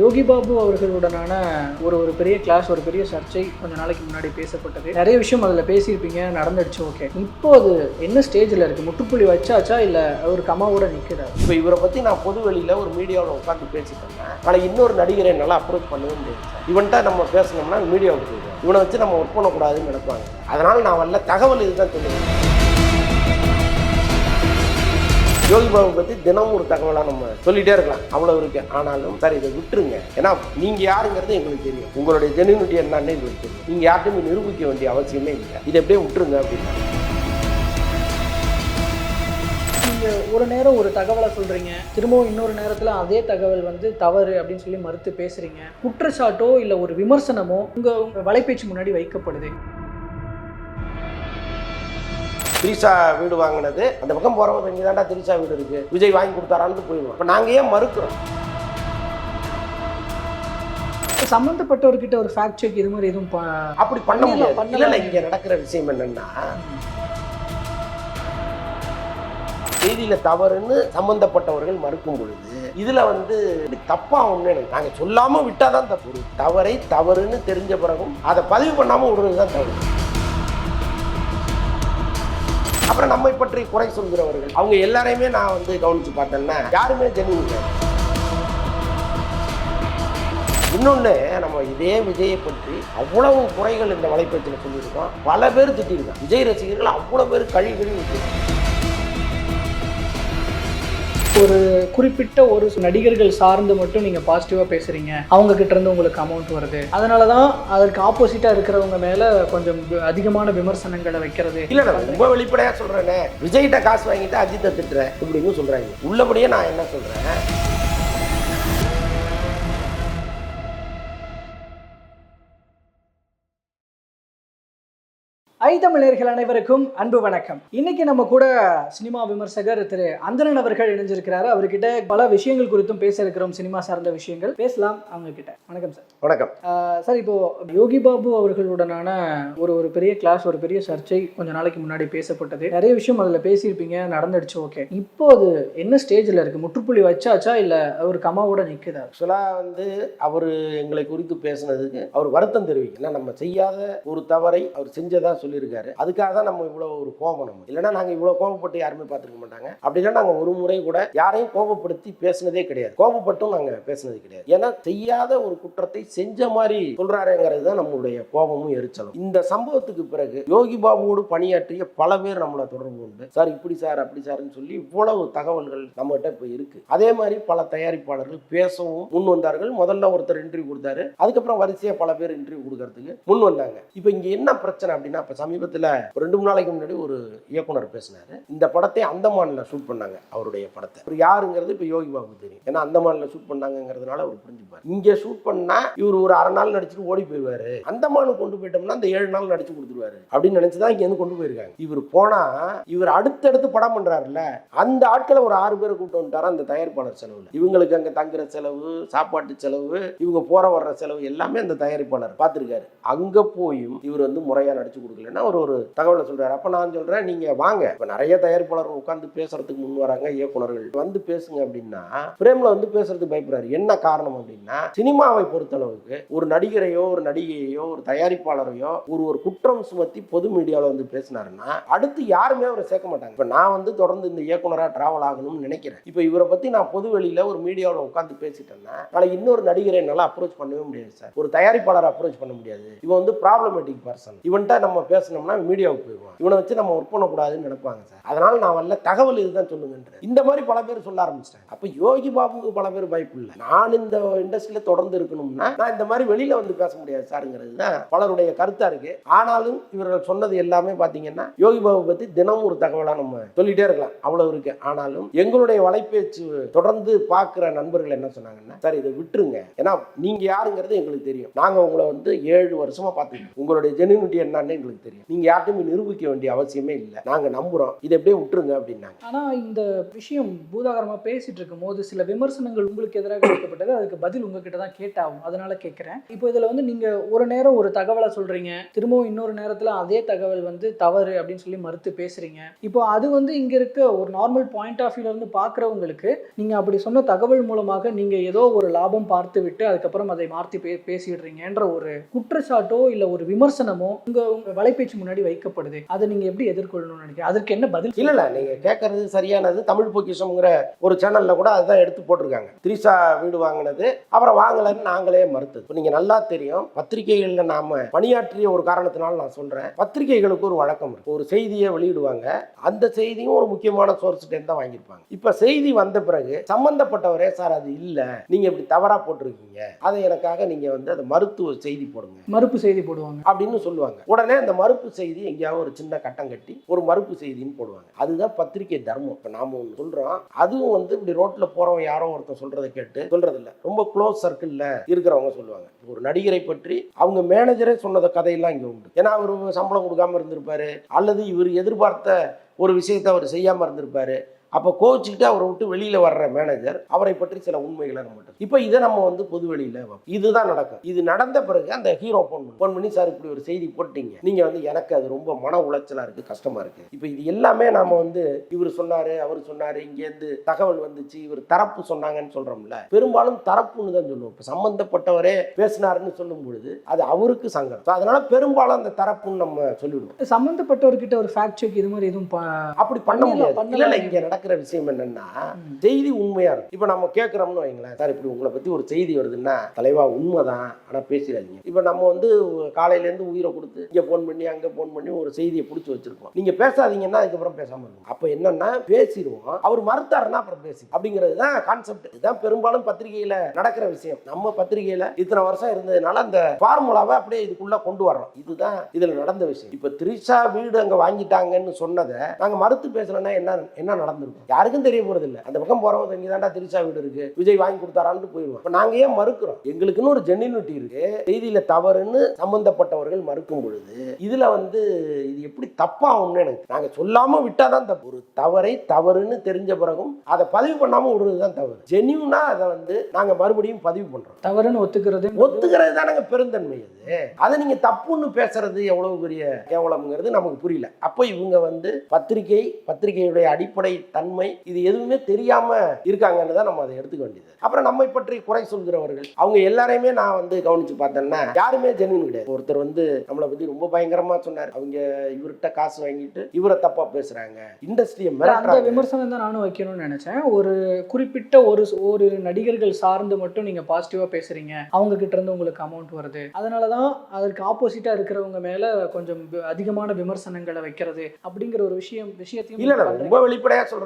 யோகி பாபு அவர்களுடனான ஒரு ஒரு பெரிய கிளாஸ் ஒரு பெரிய சர்ச்சை கொஞ்ச நாளைக்கு முன்னாடி பேசப்பட்டது. நிறைய விஷயம் அதில் பேசியிருப்பீங்க நடந்துடுச்சு ஓகே இப்போ அது என்ன ஸ்டேஜில் இருக்குது முட்டுப்புள்ளி வச்சாச்சா இல்லை ஒரு கமாவோட நிற்கிறார் இப்போ இவரை பற்றி நான் பொது வெளியில் ஒரு மீடியாவில் உட்காந்து பேசிட்டேன். ஆனால் இன்னொரு நடிகரை என்னால் அப்ரோச் பண்ணவே முடியாது. சார் இவன்ட்ட நம்ம பேசணும்னா மீடியாவுக்கு இவனை வச்சு நம்ம ஒர்க் பண்ணக்கூடாதுன்னு நினைப்பாங்க. அதனால் நான் வரல. தகவல் இதுதான் சொல்லுவேன் யோகி பாபு பற்றி தினமும் ஒரு தகவலாக நம்ம சொல்லிட்டே இருக்கலாம். அவ்வளோ இருக்கு. ஆனாலும் சார் இதை விட்டுருங்க. ஏன்னா நீங்கள் யாருங்கிறது எங்களுக்கு தெரியும். உங்களுடைய ஜெனியூனிட்டி என்னன்னு எங்களுக்கு தெரியும். நீங்கள் யார்ட்டையுமே நிரூபிக்க வேண்டிய அவசியமே இல்லை. இதை எப்படியே விட்டுருங்க அப்படின்னா. நீங்கள் ஒரு நேரம் ஒரு தகவலை சொல்கிறீங்க திரும்பவும் இன்னொரு நேரத்தில் அதே தகவல் வந்து தவறு அப்படின்னு சொல்லி மறுத்து பேசுகிறீங்க குற்றச்சாட்டோ இல்லை ஒரு விமர்சனமோ உங்கள் வலைபேச்சு முன்னாடி வைக்கப்படுது. திரிஷா வீடு வாங்கினது. அந்த பக்கம் போகிறவங்க இங்கே தாண்டா திரிஷா வீடு இருக்கு. விஜய் வாங்கி கொடுத்தாரான்னு போயிடுவோம். இப்போ நாங்கள் ஏன் மறுக்கிறோம் சம்மந்தப்பட்டவர்கிட்ட ஒரு ஃபேக்ட் செக் இது மாதிரி எதுவும் அப்படி பண்ண முடியாது. இல்லை இங்கே நடக்கிற விஷயம் என்னன்னா செய்தியில தவறுன்னு சம்பந்தப்பட்டவர்கள் மறுக்கும் பொழுது இதுல வந்து தப்பா ஒண்ணு எனக்கு நாங்க சொல்லாம விட்டாதான் தப்பு. ஒரு தவறை தவறுன்னு தெரிஞ்ச பிறகும் அதை பதிவு பண்ணாம விடுறது தான் தவறு. அப்புறம் நம்மை பற்றி குறை சொல்கிறவர்கள். அவங்க எல்லாரையுமே நான் வந்து கவனிச்சு பார்த்தேன்னா யாருமே ஜெனியூன் இன்னொன்று நம்ம இதே விஜயை பற்றி அவ்வளவு குறைகள் இந்த வலைப்பேச்சில் சொல்லியிருக்கோம். பல பேர் திட்டிருக்காங்க விஜய் ரசிகர்கள் அவ்வளோ பேர் கழிவு கழுவி ஒரு குறிப்பிட்ட ஒரு நடிகர்கள் சார்ந்து மட்டும் நீங்கள் பாசிட்டிவாக பேசுகிறீங்க அவங்க கிட்ட இருந்து உங்களுக்கு அமௌண்ட் வருது. அதனால தான் அதற்கு ஆப்போசிட்டாக இருக்கிறவங்க மேலே கொஞ்சம் அதிகமான விமர்சனங்களை வைக்கிறது. இல்லை நான் ரொம்ப வெளிப்படையாக சொல்கிறேனே விஜய்கிட்ட காசு வாங்கிட்டு அஜித்தை திட்டுறேன் இப்படின்னு சொல்கிறாங்க உள்ளபடியே நான் என்ன சொல்கிறேன் தமிழர்கள் அனைவருக்கும் அன்பு வணக்கம். இன்னைக்கு நம்ம கூட சினிமா விமர்சகர் திரு அந்தரன் அவர்கள் இணைஞ்சிருக்கிறாரு. அவர்கிட்ட பல விஷயங்கள் குறித்தும் பேச இருக்கிறோம் சினிமா சார்ந்த விஷயங்கள். பேசலாம் அவங்க கிட்ட வணக்கம் சார். வணக்கம். சார் இப்போ யோகி பாபு அவர்களுடனான ஒரு ஒரு பெரிய கிளாஸ் ஒரு பெரிய சர்ச்சை கொஞ்ச நாளைக்கு முன்னாடி பேசப்பட்டது. நிறைய விஷயம் அதில் பேசியிருப்பீங்க நடந்துடுச்சு ஓகே. இப்போ அது என்ன ஸ்டேஜில் இருக்கு? முற்றுப்புள்ளி வச்சாச்சா? இல்லை ஒரு கமாவோட நிற்குதா ஆக்சுவலாக வந்து அவர் எங்களை குறித்து பேசுனதுக்கு அவர் வருத்தம் தெரிவிக்கும் ஏன்னா நம்ம செய்யாத ஒரு தவறை அவர் செஞ்சதா சொல்லியிருக்காரு. அதுக்காக தான் நம்ம இவ்வளோ ஒரு கோபம் நம்ம. இல்லைன்னா நாங்கள் இவ்வளோ கோபப்பட்டு யாருமே பார்த்துருக்க மாட்டாங்க. அப்படின்னா நாங்கள் ஒரு முறை கூட யாரையும் கோபப்படுத்தி பேசினதே கிடையாது. கோபப்பட்டும் நாங்கள் பேசினது கிடையாது. ஏன்னா செய்யாத ஒரு குற்றத்தை செஞ்ச மாதிரி சொல்றாருங்கிறது தான் நம்மளுடைய கோபமும் எரிச்சலும். இந்த சம்பவத்துக்கு பிறகு யோகி பாபுவோடு பணியாற்றிய பல பேர் நம்மளை தொடர்பு உண்டு சார் இப்படி சார் அப்படி சார்னு சொல்லி இவ்வளவு தகவல்கள் நம்மகிட்ட இப்போ இருக்கு. அதே மாதிரி பல தயாரிப்பாளர்கள் பேசவும் முன் வந்தார்கள். முதல்ல ஒருத்தர் இன்டர்வியூ கொடுத்தாரு. அதுக்கப்புறம் வரிசையாக பல பேர் இன்டர்வியூ கொடுக்கறதுக்கு முன் வந்தாங்க. இப்போ இங்க என்ன பிரச்சனை அப்படின்னா இப்போ சமீபத்தில் ஒரு ரெண்டு மூணு நாளைக்கு முன்னாடி ஒரு இயக்குனர் பேசினார். இந்த படத்தை அந்தமானில் ஷூட் பண்ணாங்க அவருடைய படத்தை. அவர் யாருங்கிறது இப்போ யோகி பாபு தெரியும். ஏன்னா அந்தமானில் ஷூட் பண்ணாங்கிறதுனால அவர் புரிஞ்சுப்பார். இங்க ஷூட் பண்ணா இவர் ஒரு அரை நாள் நடிச்சுட்டு ஓடி போயிடுவார் அந்தமானுக்கு கொண்டு போயிட்டோம்னா அந்த ஏழு நாள் நடிச்சு கொடுத்துருவாரு அப்படின்னு நினச்சி தான் இங்கேருந்து கொண்டு போயிருக்காங்க. இவர் போனா இவர் அடுத்தடுத்து படம் பண்றாருல்ல அந்த ஆட்களை ஒரு ஆறு பேரை கூப்பிட்டு வந்துட்டாரா அந்த தயாரிப்பாளர் செலவுல. இவங்களுக்கு அங்க தங்குற செலவு சாப்பாட்டு செலவு இவங்க போற வர்ற செலவு எல்லாமே அந்த தயாரிப்பாளர் பார்த்திருக்காரு. அங்க போயும் இவர் வந்து முறையாக நடிச்சு கொடுக்கலன்னு அப்படின்னா ஒரு தகவலை சொல்றாரு. அப்ப நான் சொல்றேன் நீங்க வாங்க. இப்ப நிறைய தயாரிப்பாளர்கள் உட்காந்து பேசுறதுக்கு முன் வராங்க இயக்குனர்கள் வந்து பேசுங்க அப்படின்னா பிரேம்ல வந்து பேசுறதுக்கு பயப்படுறாரு. என்ன காரணம் அப்படின்னா சினிமாவை பொறுத்தளவுக்கு ஒரு நடிகரையோ ஒரு நடிகையோ ஒரு தயாரிப்பாளரையோ ஒரு ஒரு குற்றம் சுமத்தி பொது மீடியாவில் வந்து பேசினாருன்னா அடுத்து யாருமே அவரை சேர்க்க மாட்டாங்க. இப்போ நான் வந்து தொடர்ந்து இந்த இயக்குனராக டிராவல் ஆகணும்னு நினைக்கிறேன். இப்போ இவரை பற்றி நான் பொது வெளியில் ஒரு மீடியாவில் உட்காந்து பேசிட்டேன்னா நாளைக்கு இன்னொரு நடிகரை என்னால் அப்ரோச் பண்ணவே முடியாது சார் ஒரு தயாரிப்பாளரை அப்ரோச் பண்ண முடியாது. இவன் வந்து ப்ராப்ளமேட்டிக் பர்சன் இவன்கிட்ட நம்ம பேசணும்னா மீடியாவுக்கு போயிடுவான். இவனை வச்சு நம்ம ஒர்க் பண்ணக்கூடாதுன்னு நினைப்பாங்க சார். அதனால நான் வரல. தகவல் இதுதான் சொல்லுங்கன்ற இந்த மாதிரி பல பேர் சொல்ல ஆரம்பிச்சிட்டாங்க. அப்போ யோகி பாபுக்கு பல பேர் வாய்ப்பு இல்லை. நான் இந்த இண்டஸ்ட்ரியில் தொடர்ந்து இருக்கணும்னா நான் இந்த மாதிரி வெளியில வந்து பேச முடியாது சாருங்கிறது தான் பலருடைய கருத்தா இருக்கு. ஆனாலும் இவர்கள் சொன்னது எல்லாமே பார்த்தீங்கன்னா யோகி பாபு பத்தி தினமும் ஒரு தகவலாக நம்ம சொல்லிட்டே இருக்கலாம். அவ்வளவு இருக்கு. ஆனாலும் எங்களுடைய வலைபேச்சு தொடர்ந்து பார்க்குற நண்பர்கள் என்ன சொன்னாங்கன்னா சார் இதை விட்டுருங்க. ஏன்னா நீங்க யாருங்கிறது எங்களுக்கு தெரியும். நாங்க உங்களை வந்து ஏழு வருஷமா பார்த்துருக்கோம் உங்களுடைய ஜெனியூனிட்டி என்னன்னு எங்களுக்கு தெரியும். தெரியும் நீங்க யார்ட்டையும் நிரூபிக்க வேண்டிய அவசியமே இல்லை. நாங்க நம்புறோம். இதை எப்படியே விட்டுருங்க அப்படின்னாங்க. ஆனா இந்த விஷயம் பூதாகரமா பேசிட்டு இருக்கும் போது சில விமர்சனங்கள் உங்களுக்கு எதிராக கேட்கப்பட்டது அதுக்கு பதில் உங்ககிட்ட தான் கேட்டாகும். அதனால கேட்கிறேன் இப்போ இதுல வந்து நீங்க ஒரு நேரம் ஒரு தகவலை சொல்றீங்க திரும்பவும் இன்னொரு நேரத்துல அதே தகவல் வந்து தவறு அப்படின்னு சொல்லி மறுத்து பேசுறீங்க. இப்போ அது வந்து இங்க இருக்க ஒரு நார்மல் பாயிண்ட் ஆஃப் வியூல இருந்து பாக்குறவங்களுக்கு நீங்க அப்படி சொன்ன தகவல் மூலமாக நீங்க ஏதோ ஒரு லாபம் பார்த்து விட்டு அதுக்கப்புறம் அதை மாற்றி பே பேசிடுறீங்கன்ற ஒரு குற்றச்சாட்டோ இல்ல ஒரு விமர்சனமோ உங்க உங்க வலைபேச்சு முன்னாடி வைக்கப்படுது. அதை நீங்க எப்படி எதிர்கொள்ளணும்னு நினைக்கிறேன் அதற்கு என்ன பதில்? இல்ல இல்ல நீங்க கேட்கறது சரியானது. தமிழ் பொக்கிஷம்ங்கிற ஒரு சேனல்ல கூட அதுதான் எடுத்து போட்டிருக்காங்க. திரிசா வீடு வாங்கினது அப்புறம் வாங்கலன்னு நாங்களே மறுத்தது. இப்ப நீங்க நல்லா தெரியும் பத்திரிகைகள்ல நாம பணியாற்றிய ஒரு காரணத்தினால நான் சொல்றேன். பத்திரிகைகளுக்கு ஒரு வழக்கம் இருக்கு. ஒரு செய்தியை வெளியிடுவாங்க. அந்த செய்தியும் ஒரு முக்கியமான சோர்ஸ்கிட்ட தான் வாங்கியிருப்பாங்க. இப்ப செய்தி வந்த பிறகு சம்பந்தப்பட்டவரே சார் அது இல்ல. நீங்க இப்படி தவறா போட்டிருக்கீங்க. அதை எனக்காக நீங்க வந்து அதை மருத்துவ செய்தி போடுங்க. மறுப்பு செய்தி போடுவாங்க. அப்படின்னு சொல்லுவாங்க. உடனே அந்த மறுப்பு மறுப்பு செய்தி எங்கேயாவது ஒரு சின்ன கட்டம் கட்டி ஒரு மறுப்பு செய்தின்னு போடுவாங்க. அதுதான் பத்திரிகை தர்மம். இப்போ நாம ஒன்று சொல்கிறோம் அதுவும் வந்து இப்படி ரோட்டில் போகிறவங்க யாரோ ஒருத்தன் சொல்கிறத கேட்டு சொல்கிறதில்ல ரொம்ப க்ளோஸ் சர்க்கிளில் இருக்கிறவங்க சொல்லுவாங்க. ஒரு நடிகரை பற்றி அவங்க மேனேஜரே சொன்னத கதையெல்லாம் இங்கே உண்டு. ஏன்னா அவர் சம்பளம் கொடுக்காம இருந்திருப்பாரு. அல்லது இவர் எதிர்பார்த்த ஒரு விஷயத்தை அவர் செய்யாமல் இருந்திருப்பாரு. அப்போ கோச்சிக்கிட்டு அவரை விட்டு வெளியில வர்ற மேனேஜர் அவரை பற்றி சில உண்மைகளை நம்ம இப்போ இதை நம்ம வந்து பொது வெளியில. இதுதான் நடக்கும். இது நடந்த பிறகு அந்த ஹீரோ ஃபோன் ஃபோன் பண்ணி சார் இப்படி ஒரு செய்தி போட்டீங்க. நீங்க வந்து எனக்கு அது ரொம்ப மன உளைச்சலா இருக்கு கஷ்டமா இருக்கு. இப்போ இது எல்லாமே நாம வந்து இவர் சொன்னாரு அவர் சொன்னாரு இங்கேருந்து தகவல் வந்துச்சு இவர் தரப்பு சொன்னாங்கன்னு சொல்றோம்ல. பெரும்பாலும் தரப்புன்னு தான் சொல்லுவோம். இப்போ சம்பந்தப்பட்டவரே பேசினாருன்னு சொல்லும் பொழுது அது அவருக்கு சங்கடம். அதனால பெரும்பாலும் அந்த தரப்புன்னு நம்ம சொல்லிடுவோம். சம்பந்தப்பட்டவர்கிட்ட ஒரு ஃபேக்ட் செக் இது மாதிரி எதுவும் அப்படி பண்ண முடியாது. இல்ல இங்க நடக்கிற விஷயம் என்னன்னா செய்தி உண்மையா இருக்கும். இப்போ நம்ம கேட்குறோம்னு வைங்களேன் சார் இப்படி உங்களை பற்றி ஒரு செய்தி வருதுன்னா தலைவா உண்மைதான் ஆனால் பேசிடாதீங்க. இப்ப நம்ம வந்து காலையிலேருந்து உயிரை கொடுத்து இங்கே ஃபோன் பண்ணி அங்கே ஃபோன் பண்ணி ஒரு செய்தியை பிடிச்சி வச்சிருக்கோம். நீங்க பேசாதீங்கன்னா அதுக்கப்புறம் பேசாமல் இருக்கும் அப்போ என்னன்னா பேசிடுவோம். அவர் மறுத்தாருன்னா அப்புறம் பேசி அப்படிங்கிறது தான் கான்செப்ட் இதுதான் பெரும்பாலும் பத்திரிகையில் நடக்கிற விஷயம். நம்ம பத்திரிகையில் இத்தனை வருஷம் இருந்ததுனால அந்த ஃபார்முலாவை அப்படியே இதுக்குள்ளே கொண்டு வர்றோம் இதுதான் இதில் நடந்த விஷயம். இப்போ திரிஷா வீடு அங்கே வாங்கிட்டாங்கன்னு சொன்னதை நாங்கள் மறுத்து பேசலன்னா என்ன என்ன நடந்திருக்கும் யாருக்கும் தெரிய போறது இல்ல அந்த பக்கம் போறவங்க இங்க தாண்டா திரிஷா வீடு இருக்கு. விஜய் வாங்கி கொடுத்தாரான்னு போயிடுவோம் இப்ப நாங்க ஏன் மறுக்கிறோம்? எங்களுக்குன்னு ஒரு ஜென்யூனிட்டி இருக்கு. செய்தியில தவறுன்னு சம்பந்தப்பட்டவர்கள் மறுக்கும் பொழுது இதுல வந்து இது எப்படி தப்பாகும்னு எனக்கு நாங்க சொல்லாம விட்டாதான் தப்பு. ஒரு தவறை தவறுன்னு தெரிஞ்ச பிறகும் அதை பதிவு பண்ணாம விடுறதுதான் தவறு. ஜென்யூனா அதை வந்து நாங்க மறுபடியும் பதிவு பண்றோம். தவறுன்னு ஒத்துக்கிறது ஒத்துக்கிறது தானங்க பெருந்தன்மை அது. அதை நீங்க தப்புன்னு பேசுறது எவ்வளவு பெரிய கேவலம்ங்கிறது நமக்கு புரியல. அப்போ இவங்க வந்து பத்திரிகை பத்திரிகையுடைய அடிப்படை தன்மை இது எதுவுமே தெரியாம இருக்காங்கன்னு தான் நம்ம அதை எடுத்துக்க வேண்டியது. அப்புறம் நம்மை பற்றி குறை சொல்கிறவர்கள். அவங்க எல்லாரையுமே நான் வந்து கவனிச்சு பார்த்தேன்னா யாருமே ஜெனின் கிடையாது. ஒருத்தர் வந்து நம்மளை பத்தி ரொம்ப பயங்கரமா சொன்னார். அவங்க இவர்கிட்ட காசு வாங்கிட்டு இவரை தப்பா பேசுறாங்க. இண்டஸ்ட்ரியை அந்த விமர்சனம் தான் நானும் வைக்கணும்னு நினைச்சேன். ஒரு குறிப்பிட்ட ஒரு ஒரு நடிகர்கள் சார்ந்து மட்டும் நீங்க பாசிட்டிவா பேசுறீங்க. அவங்க கிட்ட இருந்து உங்களுக்கு அமௌண்ட் வருது. அதனாலதான் அதற்கு ஆப்போசிட்டா இருக்கிறவங்க மேல கொஞ்சம் அதிகமான விமர்சனங்களை வைக்கிறது அப்படிங்கிற ஒரு விஷயம் விஷயத்தையும் இல்ல. ரொம்ப வெளிப்படையா சொல்றேனே.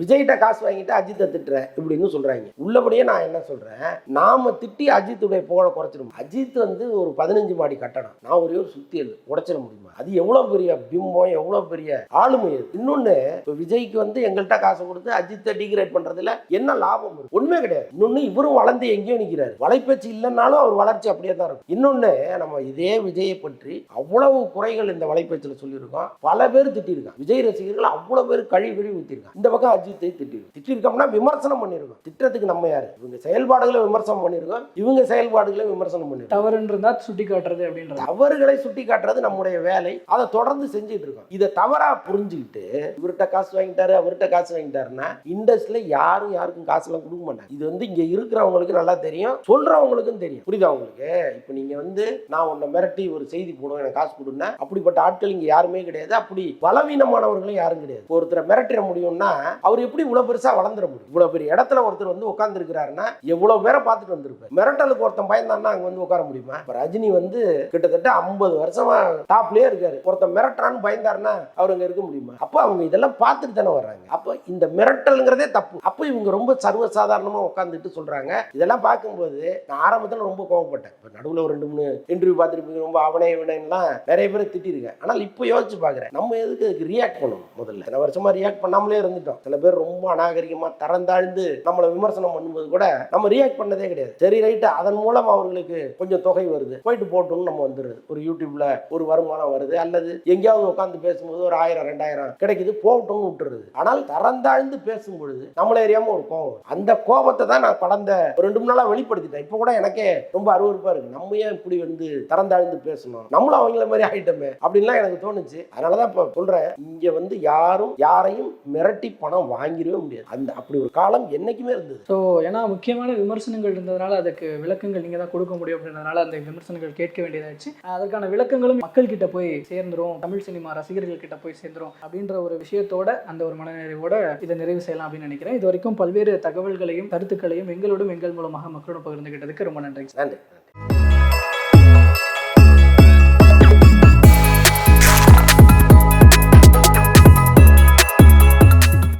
விஜய்கிட்ட காசு வாங்கிட்டு அஜித்தை திட்டுறேன் இப்படின்னு சொல்றாங்க. உள்ளபடியே நான் என்ன சொல்றேன்? நாம திட்டி அஜித்துடைய புகழை குறைச்சிடும் அஜித் வந்து ஒரு பதினஞ்சு மாடி கட்டடம். நான் ஒரே ஒரு சுத்தியல் உடைச்சிட முடியுமா? அது எவ்வளவு பெரிய பிம்பம் எவ்வளவு பெரிய ஆளுமை இன்னொன்னு விஜய்க்கு வந்து எங்கள்கிட்ட காசு கொடுத்து அஜித்தை டிகிரேட் பண்றதுல என்ன லாபம் இருக்கு? ஒண்ணுமே கிடையாது. இன்னொன்னு இவரும் வளர்ந்து எங்கேயோ நிக்கிறாரு. வலைப்பேச்சு இல்லைன்னாலும் அவர் வளர்ச்சி அப்படியே தான் இருக்கும். இன்னொன்னு நம்ம இதே விஜயை பற்றி அவ்வளவு குறைகள் இந்த வலைப்பேச்சில் சொல்லியிருக்கோம். பல பேர் திட்டிருக்கான் விஜய் ரசிகர்கள் அவ்வளவு பேர் கழிவு கழிவு ஊத்திருக்காங்க இந்த பக்கம் அஜித்தை திட்டிருக்கோம் திட்டிருக்கோம்னா விமர்சனம் பண்ணிருக்கோம். திட்டத்துக்கு நம்ம யாரு? இவங்க செயல்பாடுகளை விமர்சனம் பண்ணிருக்கோம். இவங்க செயல்பாடுகளை விமர்சனம் பண்ணிருக்கோம். தவறுன்னு இருந்தா சுட்டி காட்டுறது அப்படின்றது. தவறுகளை சுட்டி காட்டுறது நம்முடைய வேலை. அதை தொடர்ந்து செஞ்சுட்டு இருக்கோம். இதை தவறா புரிஞ்சுக்கிட்டு இவர்கிட்ட காசு வாங்கிட்டாரு அவர்கிட்ட காசு வாங்கிட்டாருன்னா இண்டஸ்ட்ரியில யாரும் யாருக்கும் காசுலாம் கொடுக்க மாட்டாங்க. இது வந்து இங்க இருக்கிறவங்களுக்கு நல்லா தெரியும் சொல்றவங்களுக்கும் தெரியும். புரியுதா உங்களுக்கு? இப்போ நீங்க வந்து நான் உன்னை மிரட்டி ஒரு செய்தி போடுவேன் எனக்கு காசு கொடுன்னா அப்படிப்பட்ட ஆட்கள் இங்க யாருமே கிடையாது. அப்படி பலவீனமானவர்களும் யாரும் கிடையாது. ஒருத்தரை மிரட்டிட முடியும்னா அவர் எப்படி இவ்வளவு பெருசா வளர்ந்துட முடியும்? இவ்வளவு பெரிய இடத்துல ஒருத்தர் வந்து உட்கார்ந்து இருக்கிறாருன்னா எவ்வளவு பேரை பார்த்துட்டு வந்திருப்பேன் மிரட்டலுக்கு ஒருத்தன் பயந்தான்னா அங்க வந்து உட்கார முடியுமா? இப்ப ரஜினி வந்து கிட்டத்தட்ட ஐம்பது வருஷமா டாப்லயே இருக்காரு. ஒருத்தன் மிரட்டுறான்னு பயந்தாருன்னா அவர் அங்க இருக்க முடியுமா? அப்போ அவங்க இதெல்லாம் பார்த்துட்டு தானே வர்றாங்க. அப்போ இந்த மிரட்டல்ங்கிறதே தப்பு. அப்போ இவங்க ரொம்ப சர்வசாதாரணமா உட்காந்துட்டு சொல்றாங்க. இதெல்லாம் பார்க்கும்போது நான் ஆரம்பத்துல ரொம்ப கோவப்பட்டேன். இப்போ நடுவில் ஒரு ரெண்டு மூணு இன்டர்வியூ பார்த்துருப்பீங்க ரொம்ப அவனே இவனேலாம் நிறைய பேர் திட்டிருக்கேன். ஆனால் இப்போ யோசிச்சு பார்க்குறேன் நம்ம எதுக்கு அதுக்கு ரியாக்ட் பண்ணணும் முதல்ல? இத்தனை வருஷமா ரியாக்ட் பண்ணாமலே இருந்து அடைஞ்சிட்டோம் சில பேர் ரொம்ப அநாகரிகமா தரந்தாழ்ந்து நம்மளை விமர்சனம் பண்ணும்போது கூட நம்ம ரியாக்ட் பண்ணதே கிடையாது. சரி ரைட்டு அதன் மூலம் அவர்களுக்கு கொஞ்சம் தொகை வருது. போயிட்டு போட்டோம்னு நம்ம வந்துடுது ஒரு யூடியூப்ல ஒரு வருமானம் வருது. அல்லது எங்கேயாவது உட்காந்து பேசும்போது ஒரு ஆயிரம் ரெண்டாயிரம் கிடைக்குது போகட்டும்னு விட்டுருது ஆனால் தரந்தாழ்ந்து பேசும் பொழுது நம்மள ஏரியாம ஒரு கோபம் அந்த கோபத்தை தான் நான் கடந்த ஒரு ரெண்டு மூணு நாளா வெளிப்படுத்திட்டேன். இப்போ கூட எனக்கே ரொம்ப அருவறுப்பா இருக்கு. நம்ம ஏன் இப்படி வந்து தரந்தாழ்ந்து பேசணும்? நம்மளும் அவங்கள மாதிரி ஆயிட்டோமே அப்படின்லாம் எனக்கு தோணுச்சு. அதனாலதான் இப்போ சொல்றேன். இங்க வந்து யாரும் யாரையும் மிரட்டி பணம் வாங்கிடவே முடியாது. அந்த அப்படி ஒரு காலம் என்னைக்குமே இருந்தது. ஸோ ஏன்னா முக்கியமான விமர்சனங்கள் இருந்ததுனால அதுக்கு விளக்கங்கள் நீங்கள் தான் கொடுக்க முடியும் அப்படின்றதுனால அந்த விமர்சனங்கள் கேட்க வேண்டியதாச்சு அதற்கான விளக்கங்களும் மக்கள் கிட்ட போய் சேர்ந்துரும். தமிழ் சினிமா ரசிகர்கள் கிட்ட போய் சேர்ந்துரும் அப்படின்ற ஒரு விஷயத்தோட அந்த ஒரு மனநிறைவோட இதை நிறைவு செய்யலாம் அப்படின்னு நினைக்கிறேன். இது வரைக்கும் பல்வேறு தகவல்களையும் கருத்துக்களையும் எங்களோடும் எங்கள் மூலமாக மக்களோட பகிர்ந்துகிட்டதுக்கு ரொம்ப நன்றி நன்றி.